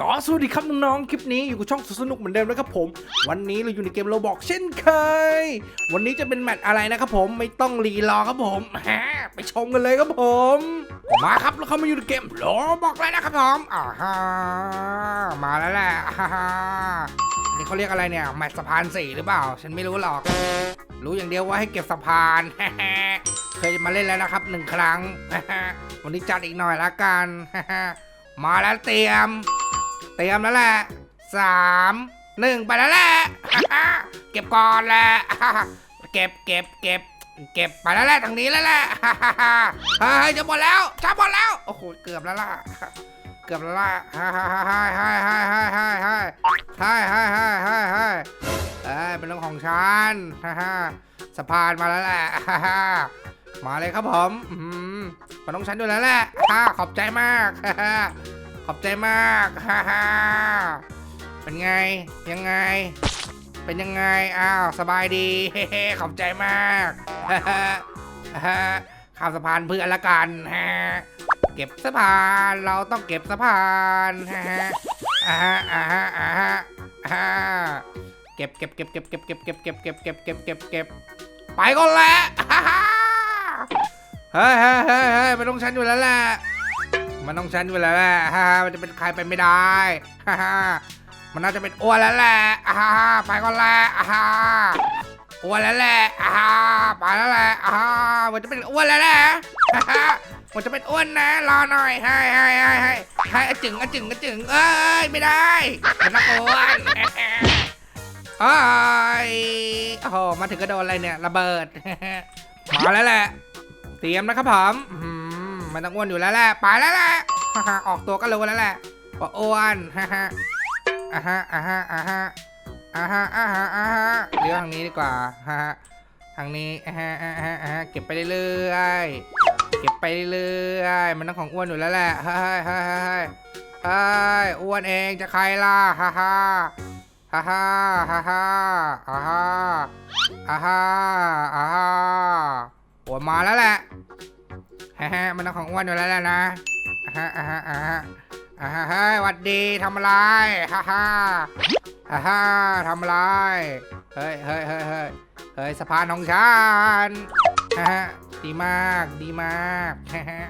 ก็สวัสดีครับน้องๆ คลิปนี้อยู่กับช่องสนุกเหมือนเดิมนะครับผม วันนี้เราอยู่ในเกมโรบอกเช่นเคย วันนี้จะเป็นแมตช์อะไรนะครับผมไม่ต้องรีรอครับผมฮะไปชมกันเลยครับผม มาครับแล้วเข้ามาอยู่ในเกมโรบอกเลยนะครับผมอ่าฮะมาแล้วแหละอ่าฮะอันนี้เขาเรียกอะไรเนี่ยแมตช์สะพานสี่หรือเปล่า ฉันไม่รู้หรอก รู้อย่างเดียวว่าให้เก็บสะพานเคยมาเล่นแล้วนะครับหนึ่งครั้งวันนี้จัดอีกหน่อยละกันมาแล้วเตรียม เตรียมแล้วแหละสามหนึ่งไปแล้วแหละเก็บก่อนแหละเก็บเก็บเก็บเก็บไปแล้วแหละทางนี้แล้วแหละเฮ้ยจะหมดแล้วจะหมดแล้วโอ้โหเกือบแล้วล่ะเกือบแล้วล่ะฮ่าฮ่าฮ่าฮ่าฮ่าฮ่าฮ่าฮ่าฮ่าฮ่าฮ่าฮ่าฮ่าเอ้เป็นเรื่องของฉันฮ่าฮ่าสะพานมาแล้วแหละฮ่าฮ่ามาเลยครับผมมมันต้องฉันด้วยแล้วแหละฮ่าขอบใจมากฮ่า ขอบใจมากฮ่าฮ่าเป็นไงยังไง เป็นยังไงอ้าวสบายดีเฮ้ขอบใจมากฮ่าฮ่าข้ามสะพานเพื่อนละกันฮะเก็บสะพานเราต้องเก็บสะพานฮ่าฮ่าอ่าฮะอ่าฮะอ่าฮะอ่าเก็บเก็บเก็บเก็บเก็บเก็บเก็บเก็บเก็บเก็บเก็บเก็บเก็บไปก่อนแหละฮ่าฮ่าเฮ้ยเฮ้ยเฮ้ยเฮ้ยไม่ต้องฉันอยู่แล้วแหละ มันต้องฉันอยู่แล้วแหละฮ่าฮมันจะเป็นใครไปไม่ได้ฮ่าฮมันน่าจะเป็นอ้วนแล้วแหละฮ่าฮไปก่อนแหละฮ่าอ้วนแล้วแหละฮ่าไปแล้วแหละฮ่ามันจะเป็นอ้วนแล้วแหละฮ่ามันจะเป็นอ้วนนะรอหน่อยให้ให้ให้ให้ให้อจึงอจึงอจึงเอ้ยไม่ได้มันนักอ้วนเอ้ยโอ้โหมาถึงก็โดนอะไรเนี่ยระเบิดมาแล้วแหละ เตรียมนะครับผม มันต้องอ้วนอยู่แล้วแหละไปแล้วแหละฮ่าฮ่าออกตัวก็รู้แล้วแหละว่าอ้วนฮ่าฮ่าอ่าฮะอ่าฮะอ่าฮะอ่าฮะอ่าฮะอ่าฮะเลี้ยวทางนี้ดีกว่าฮ่าฮะทางนี้อ่าฮะอ่าฮะอ่าฮะเก็บไปเรื่อยเก็บไปเรื่อยมันต้องของอ้วนอยู่แล้วแหละเฮ้ยเฮ้ยเฮ้ยเฮ้ยเฮ้ยอ้วนเองจะใครล่ะฮ่าฮ่าฮ่าฮ่าฮ่าฮ่าอ่าฮ่าอ่าฮ่าอ่าฮ่าอ้มาแล้วแหละ ฮ่าฮ่ามันต้องของอ้วนอยู่แล้วแหละนะอ่าฮะอ่าฮะอ่าฮะอ่าฮะเฮ้ยหวัดดีทำอะไรฮ่าฮ่าฮ่าฮ่าทำอะไรเฮ้ยเฮ้ยเฮ้ยเฮ้ยเฮ้ยสะพานของฉันฮ่าฮ่าดีมากดีมากฮ่าฮ่า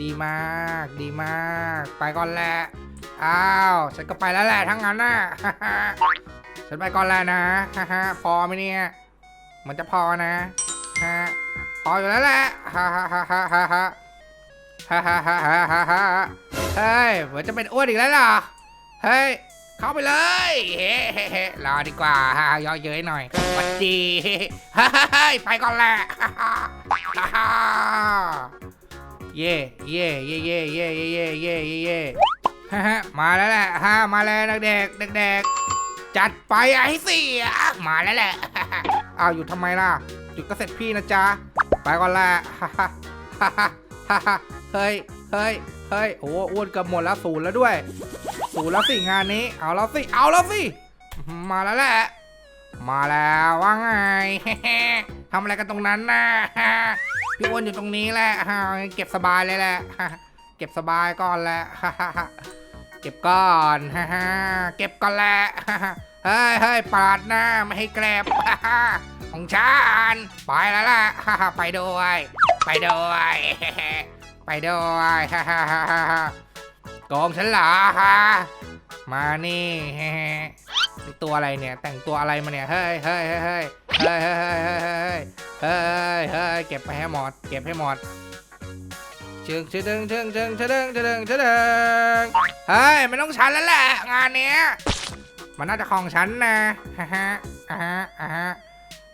ดีมากดีมาก ไปก่อนแหละอ้าวฉันก็ไปแล้วแหละทั้งนั้นน่ะฮ่าฮ่าฉันไปก่อนแล้วนะฮ่าฮ่าพอไหมเนี่ยมันจะพอนะฮ่า พออยู่แล้วแหละฮ่าฮ่าฮ่าฮ่าฮ่าฮ่าฮ่าฮ่าฮ่าฮ่าฮ่าฮ่าเฮ้ยเหมือนจะเป็นอ้วนอีกแล้วเหรอ เฮ้ย เข้าไปเลย เฮ้เฮ้เฮ้รอดีกว่าฮ่าย่อเย้ยหน่อยวัดดีเฮ้เฮ้ยไปก่อนแหละฮ่าฮ่าฮ่าฮ่าเย่เย่เย่เย่เย่เย่เย่เย่เย่เย่ฮ่าฮ่ามาแล้วแหละฮ่ามาแล้วเด็กเด็กเด็กจัดไปไอ้เสียมาแล้วแหละอ้าวอยู่ทำไมล่ะจุดก็เสร็จพี่นะจ๊ะ ไปก่อนละฮ่าฮ่าฮ่าฮ่าเฮ้ยเฮ้ยเฮ้ยโอ้อ้วนเกับหมดแล้วศูนย์แล้วด้วยศูนย์แล้วสิงานนี้ เอาแล้วสิ เอาแล้วสิ มาแล้วแหละ มาแล้วว่าไงทำอะไรกันตรงนั้นนะพี่อ้วนอยู่ตรงนี้แหละเก็บสบายเลยแหละเก็บสบายก่อนแหละเก็บก่อนเก็บก่อนแหละ เฮ้ยเฮ้ยปาดหน้าไม่ให้แกลบของฉันไปแล้วล่ะไปด้วย ไปด้วย ไปด้วยฮ่าฮ่าฮ่าฮ่าฮ่ากองฉันเหรอฮ่ามานี่เฮ้นี่ตัวอะไรเนี่ย แต่งตัวอะไรมาเนี่ย เฮ้ยเฮ้ยเฮ้ยเฮ้ยเฮ้ยเฮ้ยเฮ้ยเฮ้ยเฮ้ยเก็บไปให้หมด เก็บให้หมดเชิงเชิงเชิงเชิงเชิงเชิงเชิงเชิงเฮ้ยไมันต้องฉันแล้วแหละงานเนี้ย มันน่าจะของฉันนะฮ่าฮ่าอ่าฮะอ่าฮะ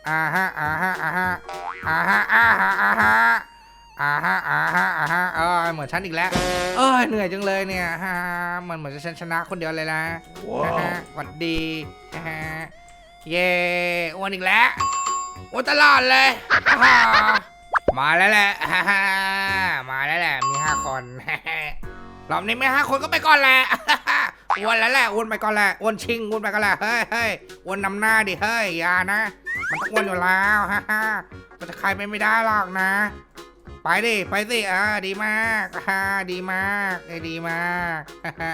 อ่าฮะอ่าฮะอ่าฮะอ่าฮะอ่าฮะอ่าฮะอ่าฮะอ่าฮะอ่าฮะเออเหมือนฉันอีกแล้ว เอ้ยเหนื่อยจังเลยเนี่ยฮ่ามันเหมือนจะฉันชนะคนเดียวเลยนะฮ่าฮะหวัดดีฮ่าฮะเย่อ้วนอีกแล้วอ้วนตลอดเลยฮ่ามาแล้วแหละฮ่าฮ่ามาแล้วแหละมีห้าคนฮ่าฮ่ารอบนี้ไม่ห้าคนก็ไปก่อนแหละฮ่าฮ่าอ้ วนแล้วแหละอ้วนไปก่อนแหละอ้วนชิงอ้วนไปก่อนแหละเฮ้ยเฮ้ยอ้วนนำหน้าดิเฮ้ยอย่านะ มันต้องอ้วนอยู่แล้วฮ่าฮ่ามันจะใครไปไม่ได้หรอกนะ ไปดิไปสิอ่าดีมากอ่าดีมากเอ้ดีมากฮ่าฮ่า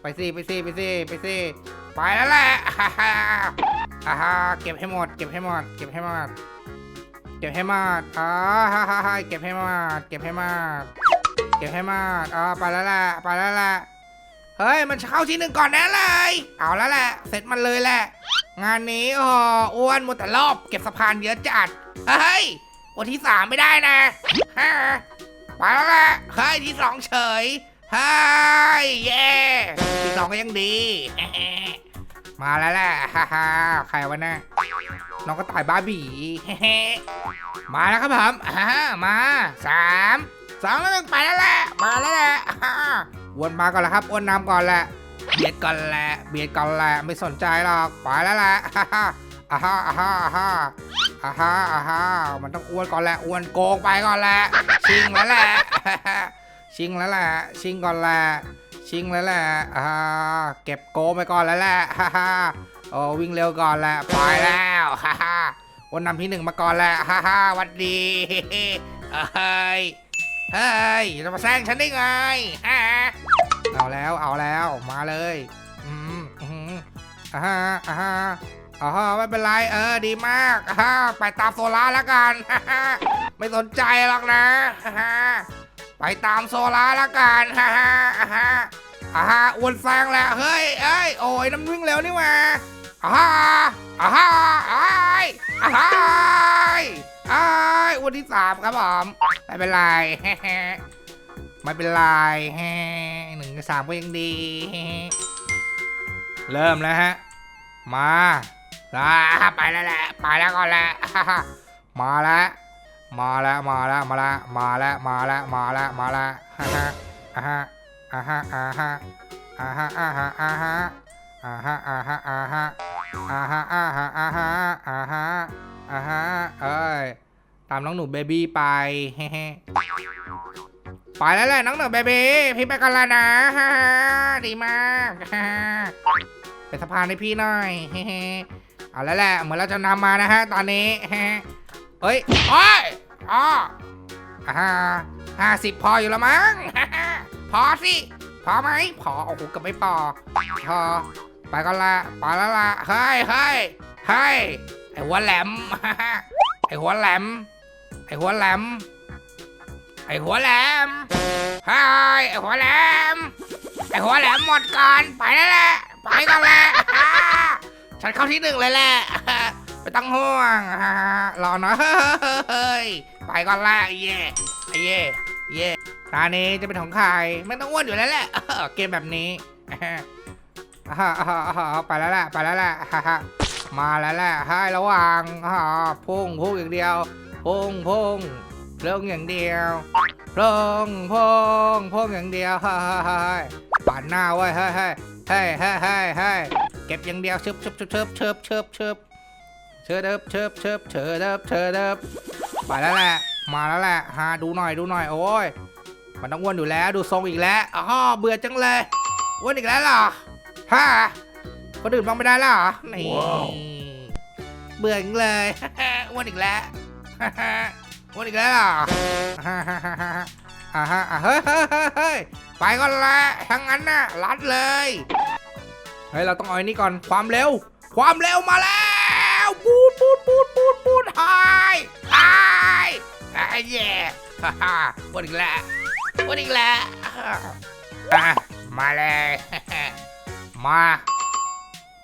ไปสิไปสิไปสิไปสิไปแล้วแหละฮ่าฮ่าฮ่าเก็บให้หมด เก็บให้หมด เก็บให้หมดเก็บให้หมดฮ่าฮ่าฮ่าเก็บให้หมดเก็บให้หมดเก็บให้หมดอ่าไปแล้วแหละไปแล้วแหละ เฮ้ย มันเข้าที่หนึ่งก่อนแน่เลย เอาแล้วแหละ เสร็จมันเลยแหละ งานนี้อ้อ้วนหมดแต่รอบเก็บสะพานเยอะจัด เฮ้ย วันที่สามไม่ได้นะฮ่าไปแล้วแหละ เฮ้ย ที่สองเฉย เฮ้ย เย่ที่สองก็ยังดี มาแล้วแหละ ฮ่าฮ่าใครวะเนี่ยน้องก็ต่ายบ้าบีมาแล้วครับผมอ่ามาสามสองแล้วหนึ่งไปแล้วแหละ มาแล้วแหละ วนมาก่อนล้วครับอ้วนนำก่อนแหละเบียดก่อนแหละเบียดก่อนแหละไม่สนใจหรอกไปแล้วแหละอ่าฮ่าอ่าฮ่าอ่าฮ่าอ่าฮ่าอ่าฮ่ามันต้องอ้วนก่อนแหละอ้วนโกงไปก่อนแหละชิงแล้วแหละชิงแล้วแหละชิงก่อนแหละชิงแล้วแหละอ่าเก็บโกงไปก่อนแล้วแหละฮ่าฮ่าโอ้วิ่งเร็วก่อนแหละไปแล้วฮ่าฮ่าวันนำที่หนึ่งมาก่อนแหละฮ่าฮ่าวัดดีเฮ้ย เฮ้ยจะมาแซงฉันได้ไงฮะเอาแล้วเอาแล้วมาเลยอืมอืมอ่าฮะอ่าฮะอ๋อไม่เป็นไรเออดีมากอ่าฮะไปตามโซล่าแล้วกันฮ่าไม่สนใจหรอกนะฮ่าไปตามโซล่าแล้วกันฮ่าฮ่าอ่าฮะอ่าฮะอ้วนแซงแล้วเฮ้ยเอ้ยโอ้ยน้ำวิ่งเร็วนี่หว่าอ่าฮะอ่าฮะอาอ่าฮะายอ้วนที่สามครับผมไม่เป็นไรไม่เป็นไรฮหนึ่งกับสามก็ยังดี เริ่มแล้วฮะมาอ่าไปแล้วแหละไปแล้วก่อนแหละมาแล้ว มาแล้วมาแล้วมาแล้วมาแล้วมาแล้วมาแล้วมาแล้วฮ่าฮ่าอ่าฮะอ่าฮะอ่าฮะอ่าฮะอ่าฮะอ่าฮะอ่าฮะอ่าฮะอ่าฮะอ่าฮะอ่าฮะอ่าฮะอ่าฮะอ่าฮะเอ้ย ตามน้องหนูเบบี้ไปฮไปแล้วแหละน้องหนูเบบี้พี่ไปกันแล้วนะฮ่าดีมากฮ่าเป็นสะพานให้พี่หน่อยเฮ้เอาแล้วแหละเหมือนเราจะนำมานะฮะตอนนี้เฮ้เฮ้ยโอ้ยอ๋ออ่าห้าสิบพออยู่แล้วมั้งพอสิพอไหมพอโอ้โหก็ไม่พอพอไปกันละไปแล้วละเฮ้ยเฮ้ยเฮ้ยไอหัวแหลมไอหัวแหลม ไอหัวแหลม ไอหัวแหลมเฮ้ยไอหัวแหลม ไอหัวแหลมหมดก่อนไปแล้วแหละ ไปกันแหละฉันเข้าที่หนึ่งเลยแหละไม่ต้องห่วงฮ่ารอหน่อยเฮ้ยไปก่อนละเย่เย่เย่ตานี้จะเป็นของใครไม่ต้องอ้วนอยู่แล้วแหละเกมแบบนี้ไปแล้วแหละไปแล้วแหละมาแล้วแหละให้ระวังพุ่งพุ่งอย่างเดียว พุ่งพุ่งเรื่องอย่างเดียวพุ่งพุ่งพุ่งอย่างเดียวเฮ้ยเฮ้ยเฮ้ยปั่นหน้าไว้ยเฮ้ยเฮ้ยเฮ้ยเฮ้ยเฮ้ยเฮ้ยเก็บอย่างเดียวชึบชึบชึบชึบชึบชึบชึบเชิดเดิบเชิบเชิบเชิดเดิบเชิดเดิบไปแล้วแหละ มาแล้วแหละฮาดูหน่อยดูหน่อยโอ้ยมันต้องอ้วนอยู่แล้วดูทรงอีกแล้วอ๋อเบื่อจังเลยอ้วนอีกแล้วเหรอฮ่าคนอื่นบ้างไม่ได้เหรอนี่เบื่ออีกเลยอ้วนอีกแล้วอ้ วนอีกแล้วเหรออ่าฮะเฮ้ยเฮ้ยไปก่อนละทั้งนั้นน่ะรัดเลย เฮ้ย เราต้องเอาอ้นี่ก่อน ความเร็ว ความเร็วมาแล้วปูดปูดปูดปูดปูดไฮไฮไอ้เย่ฮ่าฮ่าอ้วนอีกแล้วอ้วนอีกแล้วมาเลย มา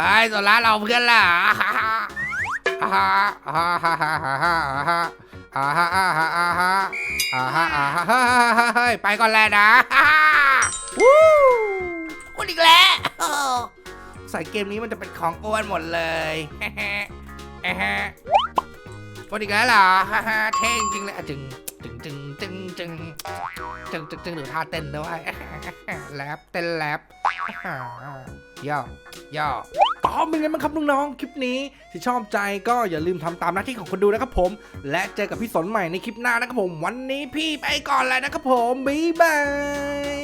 ไอ้โซล่าเราเพื่อนล่ะฮ่าฮ่าฮ่าฮ่าฮ่าฮ่าฮ่าฮ่าอ่าฮ่าอ่าฮ่าอ่าฮ่าอ่าฮ่าอ่าฮ่าเฮ้ยไปก่อนแล้วนะวู้อ้วนอีกแล้วใส่เกมนี้มันจะเป็นของอ้วนหมดเลยเฮ้เฮ้เฮ้วนอีกแล้วเหรอฮ่าฮ่าเท่จริงเลยอะจึงจึงจึงจึงจึงจึงจึงจึงหรือท่าเต้นด้วยแรปเต้นแรปย่อย่อ อ๋อเป็นไงบ้างครับน้องๆคลิปนี้ที่ชอบใจก็อย่าลืมทำตามหน้าที่ของคนดูนะครับผม และเจอกับพี่สนใหม่ในคลิปหน้านะครับผม วันนี้พี่ไปก่อนเลยนะครับผมบ๊ายบาย